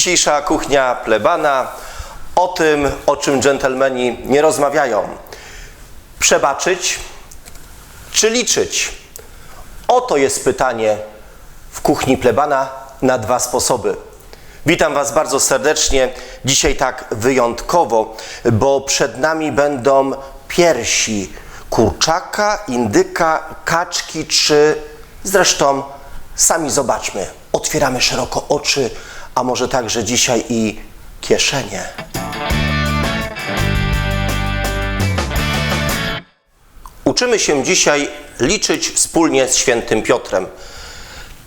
Dzisiejsza kuchnia plebana o tym, o czym dżentelmeni nie rozmawiają. Przebaczyć czy liczyć? Oto jest pytanie w kuchni plebana na dwa sposoby. Witam Was bardzo serdecznie. Dzisiaj tak wyjątkowo, bo przed nami będą piersi kurczaka, indyka, kaczki czy zresztą sami zobaczmy. Otwieramy szeroko oczy, a może także dzisiaj i kieszenie. Uczymy się dzisiaj liczyć wspólnie z świętym Piotrem.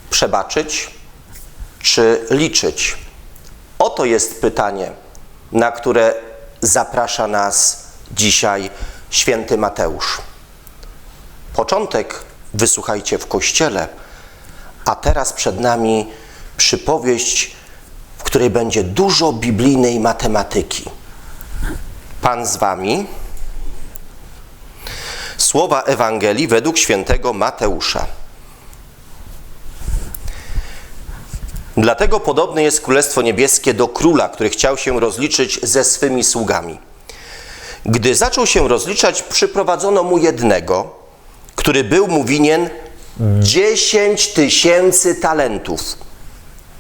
Przebaczyć czy liczyć? Oto jest pytanie, na które zaprasza nas dzisiaj święty Mateusz. Początek wysłuchajcie w kościele, a teraz przed nami przypowieść, której będzie dużo biblijnej matematyki. Pan z wami. Słowa Ewangelii według świętego Mateusza. Dlatego podobne jest Królestwo Niebieskie do króla, który chciał się rozliczyć ze swymi sługami. Gdy zaczął się rozliczać, przyprowadzono mu jednego, który był mu winien dziesięć tysięcy talentów.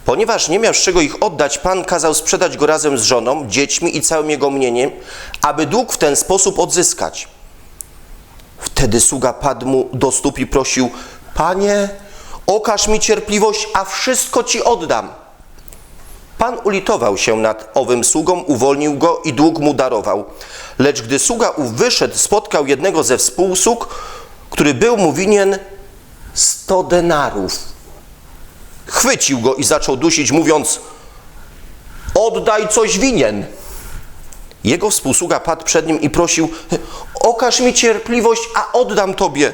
Ponieważ nie miał z czego ich oddać, Pan kazał sprzedać go razem z żoną, dziećmi i całym jego mieniem, aby dług w ten sposób odzyskać. Wtedy sługa padł mu do stóp i prosił: Panie, okaż mi cierpliwość, a wszystko ci oddam. Pan ulitował się nad owym sługą, uwolnił go i dług mu darował. Lecz gdy sługa ów wyszedł, spotkał jednego ze współsług, który był mu winien sto denarów. Chwycił go i zaczął dusić, mówiąc: Oddaj coś winien. Jego współsługa padł przed nim i prosił: Okaż mi cierpliwość, a oddam tobie.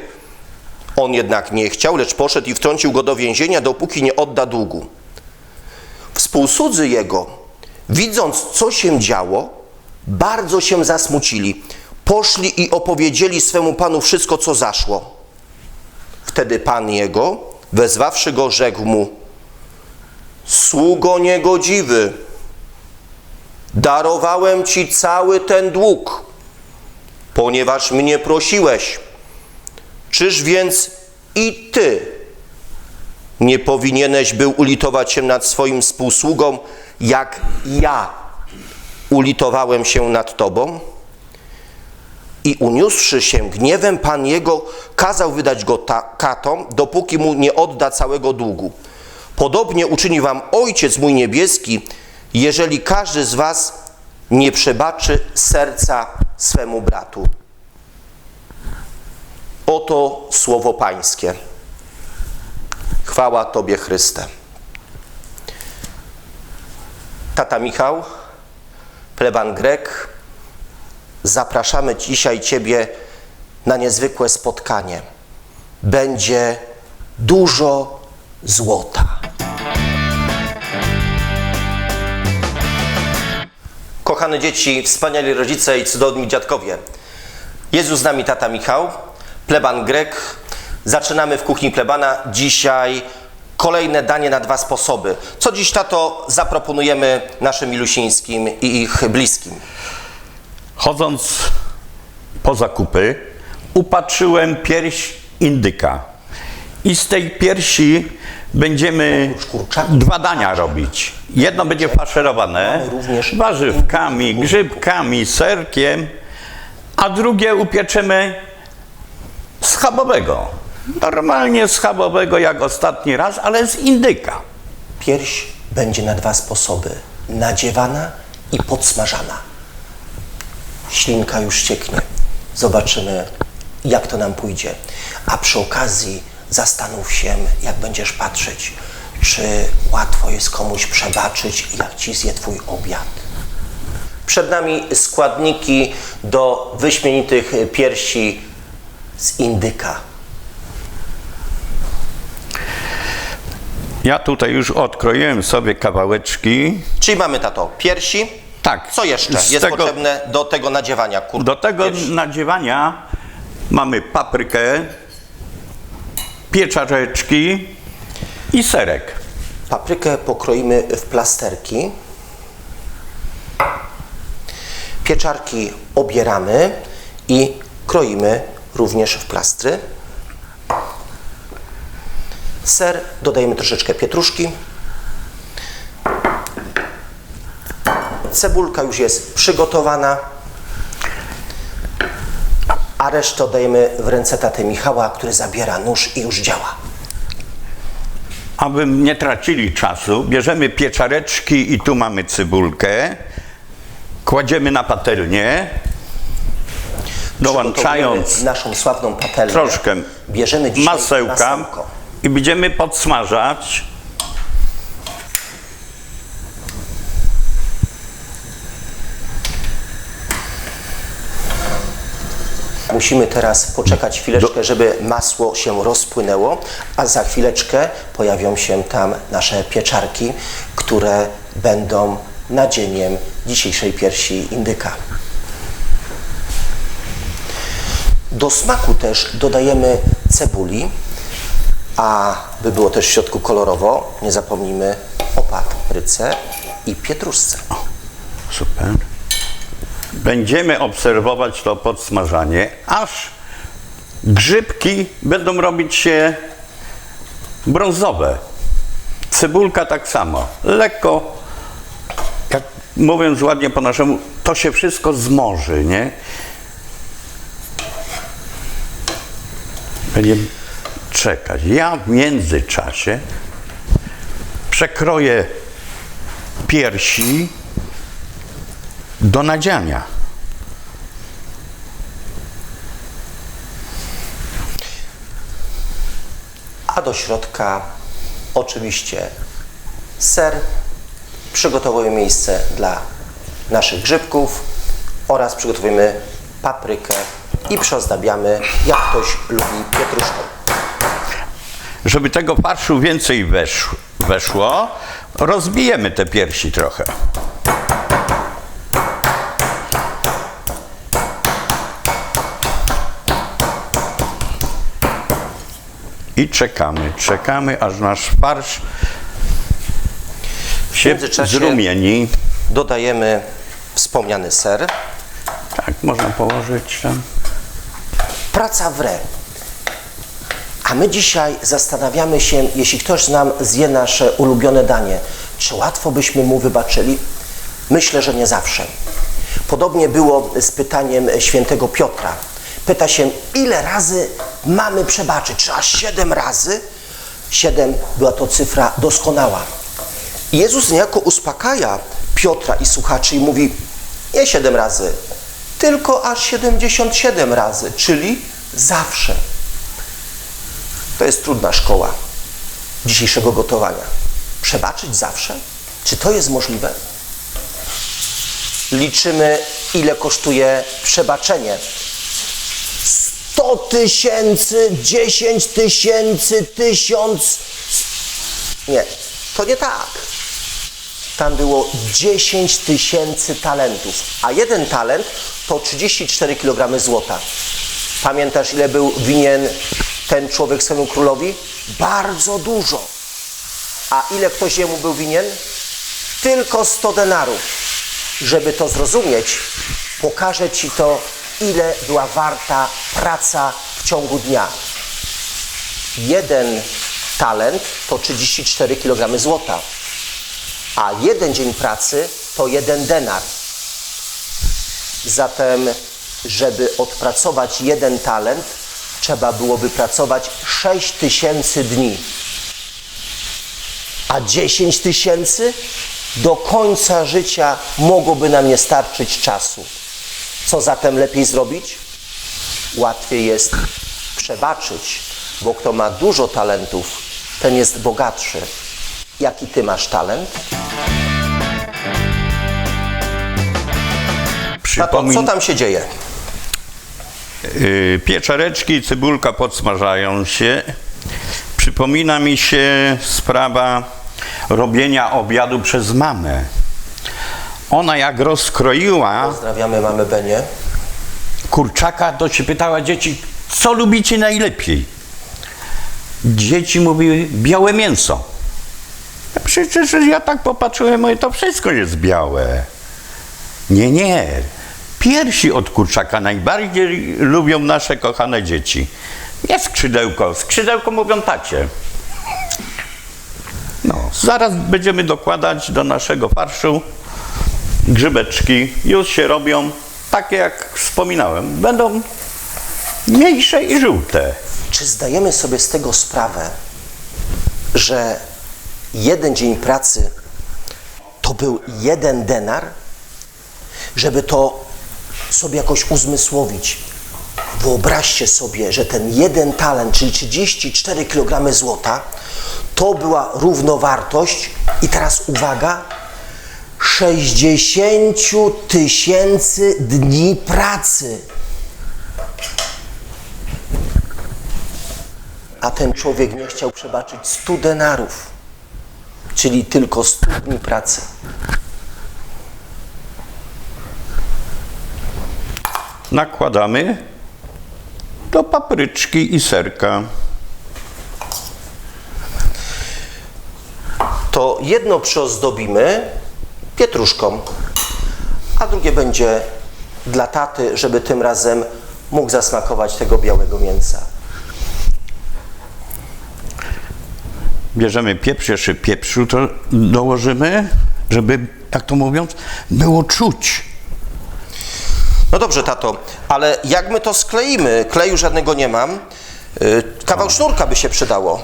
On jednak nie chciał, lecz poszedł i wtrącił go do więzienia, dopóki nie odda długu. Współsudzy jego, widząc co się działo, bardzo się zasmucili. Poszli i opowiedzieli swemu panu wszystko, co zaszło. Wtedy pan jego, wezwawszy go, rzekł mu: Sługo niegodziwy, darowałem ci cały ten dług, ponieważ mnie prosiłeś. Czyż więc i ty nie powinieneś był ulitować się nad swoim współsługą, jak ja ulitowałem się nad tobą? I uniósłszy się gniewem, pan jego kazał wydać go katom, dopóki mu nie odda całego długu. Podobnie uczyni wam Ojciec mój niebieski, jeżeli każdy z was nie przebaczy serca swemu bratu. Oto słowo Pańskie. Chwała Tobie, Chryste. Tata Michał, pleban Grek, zapraszamy dzisiaj Ciebie na niezwykłe spotkanie. Będzie dużo złota. Kochane dzieci, wspaniali rodzice i cudowni dziadkowie. Jezus z nami tata Michał, pleban Grek. Zaczynamy w kuchni plebana. Dzisiaj kolejne danie na dwa sposoby. Co dziś, tato, zaproponujemy naszym milusińskim i ich bliskim? Chodząc po zakupy, upatrzyłem pierś indyka. I z tej piersi będziemy dwa dania robić. Jedno będzie faszerowane również warzywkami, grzybkami, serkiem, a drugie upieczemy schabowego. Normalnie schabowego jak ostatni raz, ale z indyka. Pierś będzie na dwa sposoby: nadziewana i podsmażana. Ślinka już cieknie. Zobaczymy, jak to nam pójdzie. A przy okazji zastanów się, jak będziesz patrzeć, czy łatwo jest komuś przebaczyć, jak ci zje twój obiad. Przed nami składniki do wyśmienitych piersi z indyka. Ja tutaj już odkroiłem sobie kawałeczki. Czyli mamy tato piersi. Tak. Co jeszcze jest tego- potrzebne do tego nadziewania kur... Do tego piersi? nadziewania mamy paprykę, pieczarzeczki i serek. Paprykę pokroimy w plasterki. Pieczarki obieramy i kroimy również w plastry. Ser dodajemy troszeczkę pietruszki. Cebulka już jest przygotowana. A resztę oddajemy w ręce taty Michała, który zabiera nóż i już działa. Aby nie tracili czasu, bierzemy pieczareczki i tu mamy cybulkę. Kładziemy na patelnię, dołączając naszą sławną patelnię. troszkę bierzemy masełka masełko. i będziemy podsmażać. Musimy teraz poczekać chwileczkę, żeby masło się rozpłynęło, a za chwileczkę pojawią się tam nasze pieczarki, które będą nadzieniem dzisiejszej piersi indyka. Do smaku też dodajemy cebuli, a by było też w środku kolorowo, nie zapomnijmy o papryce i pietruszce. Super. Będziemy obserwować to podsmażanie, aż grzybki będą robić się brązowe. Cebulka tak samo. Lekko, jak mówiąc ładnie po naszemu, to się wszystko zmoży, nie? Będziemy czekać. Ja w międzyczasie przekroję piersi do nadziania. a do środka oczywiście ser. Przygotowujemy miejsce dla naszych grzybków oraz przygotowujemy paprykę i przyozdabiamy, jak ktoś lubi, pietruszką. Żeby tego farszu więcej wesz, weszło, rozbijemy te piersi trochę. I czekamy, czekamy, aż nasz farsz W się zrumieni. dodajemy wspomniany ser. Tak, można położyć tam. Praca w re. A my dzisiaj zastanawiamy się, jeśli ktoś z nam zje nasze ulubione danie, czy łatwo byśmy mu wybaczyli? Myślę, że nie zawsze. Podobnie było z pytaniem świętego Piotra. Pyta się, ile razy mamy przebaczyć? Czy aż siedem razy? Siedem była to cyfra doskonała. Jezus niejako uspokaja Piotra i słuchaczy i mówi, nie siedem razy, tylko aż 77 razy, czyli zawsze. To jest trudna szkoła dzisiejszego gotowania. Przebaczyć zawsze? Czy to jest możliwe? Liczymy, ile kosztuje przebaczenie. 100 tysięcy, 10 tysięcy, tysiąc. Nie, to nie tak. Tam było 10 tysięcy talentów, a jeden talent to 34 kg złota. Pamiętasz, ile był winien ten człowiek swemu królowi? Bardzo dużo. A ile ktoś jemu był winien? Tylko 100 denarów. Żeby to zrozumieć, pokażę Ci to, ile była warta praca w ciągu dnia. Jeden talent to 34 kg złota a jeden dzień pracy to jeden denar. Zatem, żeby odpracować jeden talent, trzeba byłoby pracować 6 tysięcy dni. A 10 tysięcy do końca życia mogłoby nam nie starczyć czasu. Co zatem lepiej zrobić? Łatwiej jest przebaczyć, bo kto ma dużo talentów, ten jest bogatszy. Jaki ty masz talent? Tato, Przypomin- co tam się dzieje? Y, Pieczareczki i cebulka podsmażają się. Przypomina mi się sprawa robienia obiadu przez mamę. Ona jak rozkroiła Pozdrawiamy mamy Benię. kurczaka, to się pytała dzieci, co lubicie najlepiej? Dzieci mówiły białe mięso. Ja Przecież ja tak popatrzyłem, mówię, to wszystko jest białe. Nie, nie. Piersi od kurczaka najbardziej lubią nasze kochane dzieci. Nie skrzydełko. Skrzydełko mówią tacie. No, zaraz będziemy dokładać do naszego farszu grzybeczki. Już się robią takie, jak wspominałem. Będą mniejsze i żółte. Czy zdajemy sobie z tego sprawę, że jeden dzień pracy to był jeden denar? Żeby to sobie jakoś uzmysłowić. Wyobraźcie sobie, że ten jeden talent, czyli 34 kg złota, to była równowartość i teraz uwaga, 60 tysięcy dni pracy. A ten człowiek nie chciał przebaczyć 100 denarów, czyli tylko 100 dni pracy. Nakładamy do papryczki i serka. To jedno przyozdobimy pietruszką, a drugie będzie dla taty, żeby tym razem mógł zasmakować tego białego mięsa. Bierzemy pieprz, jeszcze pieprzu to dołożymy, żeby, jak to mówiąc, było czuć. No dobrze, tato, ale jak my to skleimy? Kleju żadnego nie mam. Yy, Kawał sznurka by się przydało.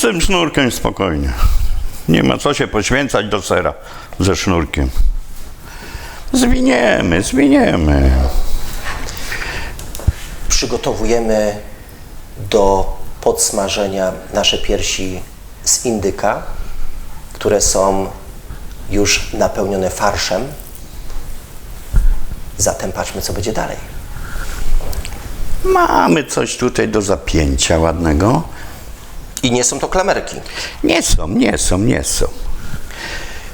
Tym sznurkiem spokojnie. Nie ma co się poświęcać do sera ze sznurkiem. Zwiniemy, zwiniemy. przygotowujemy do podsmażenia nasze piersi z indyka, które są już napełnione farszem. Zatem patrzmy, co będzie dalej. Mamy coś tutaj do zapięcia ładnego. I nie są to klamerki. Nie są, nie są, nie są.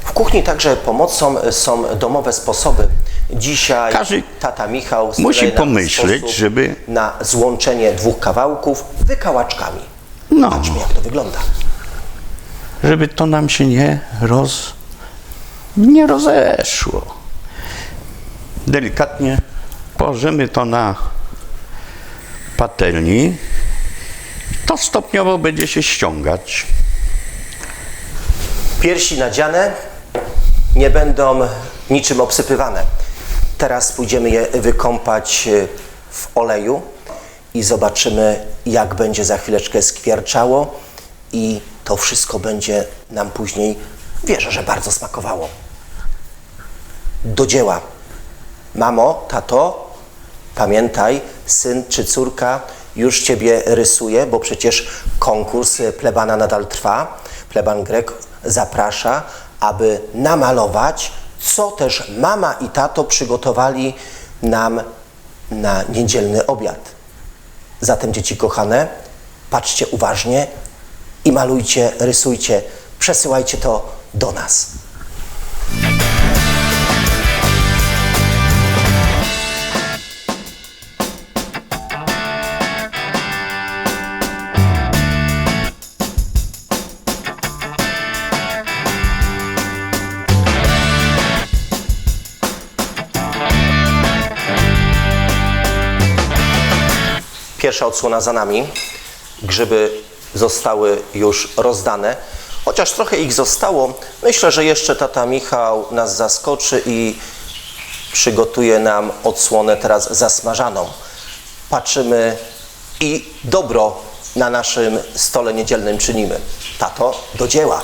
W kuchni także pomocą są domowe sposoby. Dzisiaj Każdy tata Michał musi pomyśleć, żeby- na złączenie dwóch kawałków wykałaczkami. No. Patrzmy, jak to wygląda. żeby to nam się nie roz... nie rozeszło. Delikatnie położymy to na patelni. To stopniowo będzie się ściągać. Piersi nadziane nie będą niczym obsypywane. Teraz pójdziemy je wykąpać e, w oleju i zobaczymy, jak będzie za chwileczkę skwierczało i to wszystko będzie nam później, wierzę, że bardzo smakowało. Do dzieła. Mamo, tato, pamiętaj, syn czy córka już Ciebie rysuje, bo przecież konkurs plebana nadal trwa. Pleban Grek zaprasza, aby namalować, co też mama i tato przygotowali nam na niedzielny obiad. Zatem, dzieci kochane, patrzcie uważnie i malujcie, rysujcie, przesyłajcie to do nas. Pierwsza odsłona za nami. Grzyby zostały już rozdane. Chociaż trochę ich zostało, myślę, że jeszcze tata Michał nas zaskoczy i przygotuje nam odsłonę teraz zasmażaną. Patrzymy i dobro na naszym stole niedzielnym czynimy. Tato, do dzieła.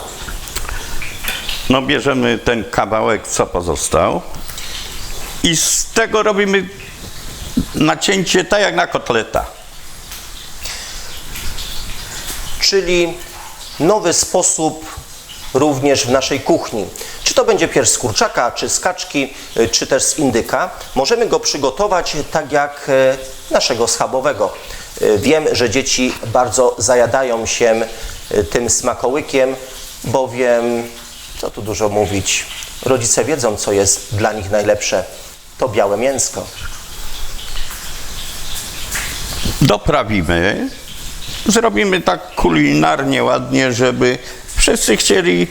No bierzemy ten kawałek, co pozostał i z tego robimy nacięcie tak jak na kotleta. Czyli nowy sposób również w naszej kuchni. Czy to będzie pierś z kurczaka, czy z kaczki, y, czy też z indyka, możemy go przygotować tak jak e, naszego schabowego. Y, Wiem, że dzieci bardzo zajadają się y, tym smakołykiem, bowiem, co tu dużo mówić, rodzice wiedzą, co jest dla nich najlepsze. To białe mięsko. doprawimy, zrobimy tak kulinarnie ładnie, żeby wszyscy chcieli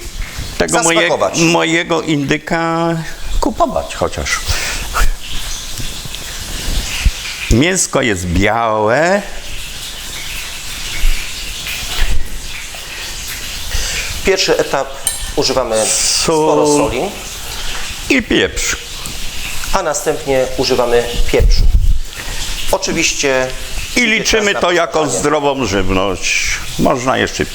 tego moje, mojego indyka kupować chociaż. Mięsko jest białe, Pierwszy etap używamy sporo soli, i pieprz. a następnie używamy pieprzu. Oczywiście I liczymy to jako zdrową żywność. Można jeszcze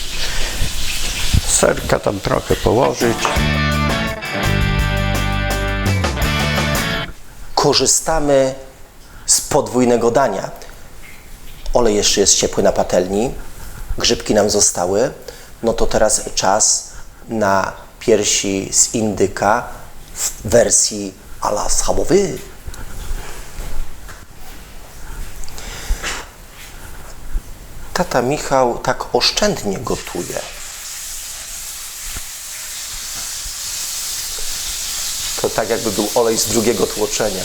serka tam trochę położyć. korzystamy z podwójnego dania. Olej jeszcze jest ciepły na patelni, grzybki nam zostały, no to teraz czas na piersi z indyka w wersji a la schabowy. Tata Michał tak oszczędnie gotuje. To tak jakby był olej z drugiego tłoczenia.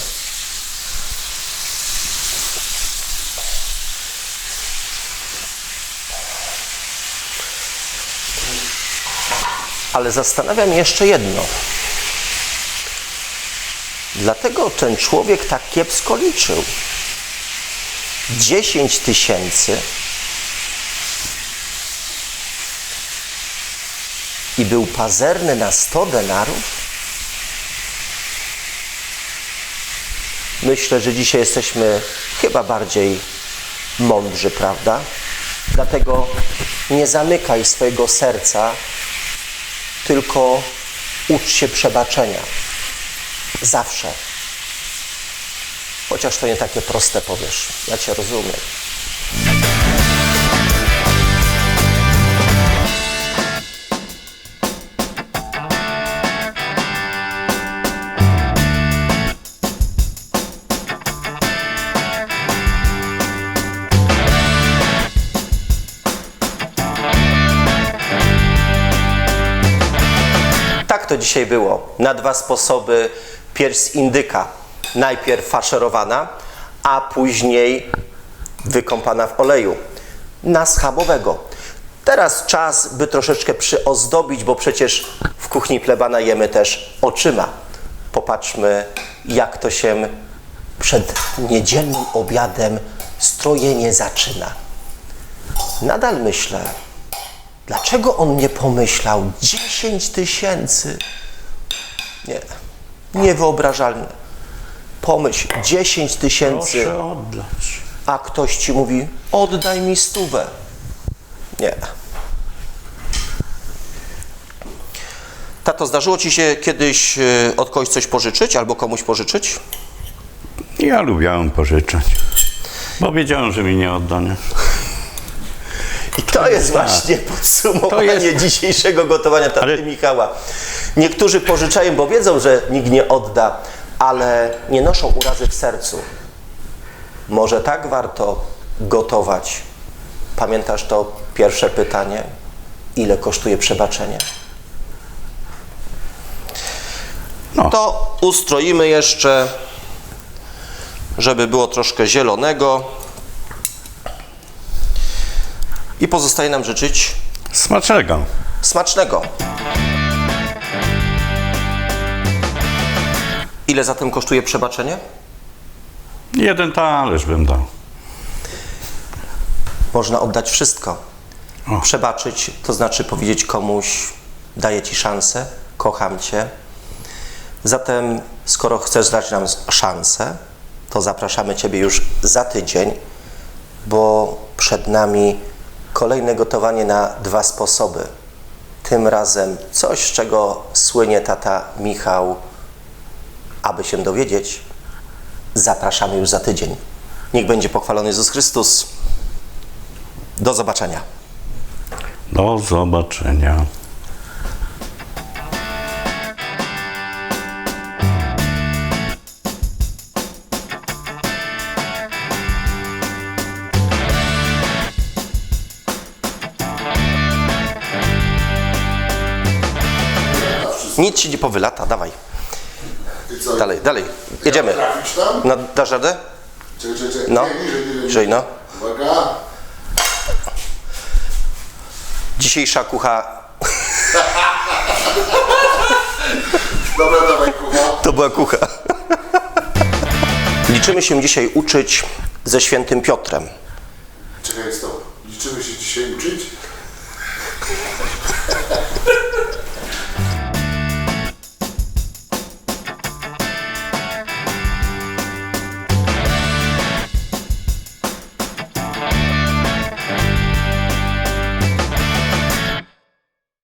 Ale zastanawia mnie jeszcze jedno. Dlatego ten człowiek tak kiepsko liczył. 10 tysięcy i był pazerny na 100 denarów? Myślę, że dzisiaj jesteśmy chyba bardziej mądrzy, prawda? Dlatego nie zamykaj swojego serca, tylko ucz się przebaczenia. Zawsze. Chociaż to nie takie proste powiesz. Ja Cię rozumiem. To dzisiaj było. Na dwa sposoby pierś indyka. Najpierw faszerowana, a później wykąpana w oleju. Na schabowego. Teraz czas, by troszeczkę przyozdobić, bo przecież w kuchni plebana jemy też oczyma. Popatrzmy, jak to się przed niedzielnym obiadem strojenie zaczyna. Nadal myślę, Dlaczego on nie pomyślał 10 tysięcy? Nie, niewyobrażalne. Pomyśl, 10 tysięcy, Proszę oddać. a ktoś ci mówi, oddaj mi stówę. Nie. Tato, zdarzyło ci się kiedyś e, od kogoś coś pożyczyć albo komuś pożyczyć? Ja lubiałem pożyczać, bo wiedziałem, że mi nie odda. Nie? I to jest właśnie podsumowanie jest- dzisiejszego gotowania taty Ale- Michała. Niektórzy pożyczają, bo wiedzą, że nikt nie odda, ale nie noszą urazy w sercu. Może tak warto gotować. Pamiętasz to pierwsze pytanie? Ile kosztuje przebaczenie? No. To ustroimy jeszcze, żeby było troszkę zielonego. I pozostaje nam życzyć Smacznego. Smacznego! Ile zatem kosztuje przebaczenie? Jeden talerz bym dał. Można oddać wszystko. O. Przebaczyć to znaczy powiedzieć komuś: Daję ci szansę, kocham cię. Zatem, skoro chcesz dać nam szansę, to zapraszamy Ciebie już za tydzień, bo przed nami kolejne gotowanie na dwa sposoby. Tym razem coś, z czego słynie tata Michał. Aby się dowiedzieć, zapraszamy już za tydzień. Niech będzie pochwalony Jezus Chrystus. Do zobaczenia. Do zobaczenia. Nic ci nie powylata, dawaj. Dalej, dalej. Jedziemy. Tam? No, dasz radę? Czekaj, czekaj, czekaj. No. Niżej, no. Uwaga. Dzisiejsza kucha Dobra, dawaj kucha. To była kucha. Liczymy się dzisiaj uczyć ze świętym Piotrem.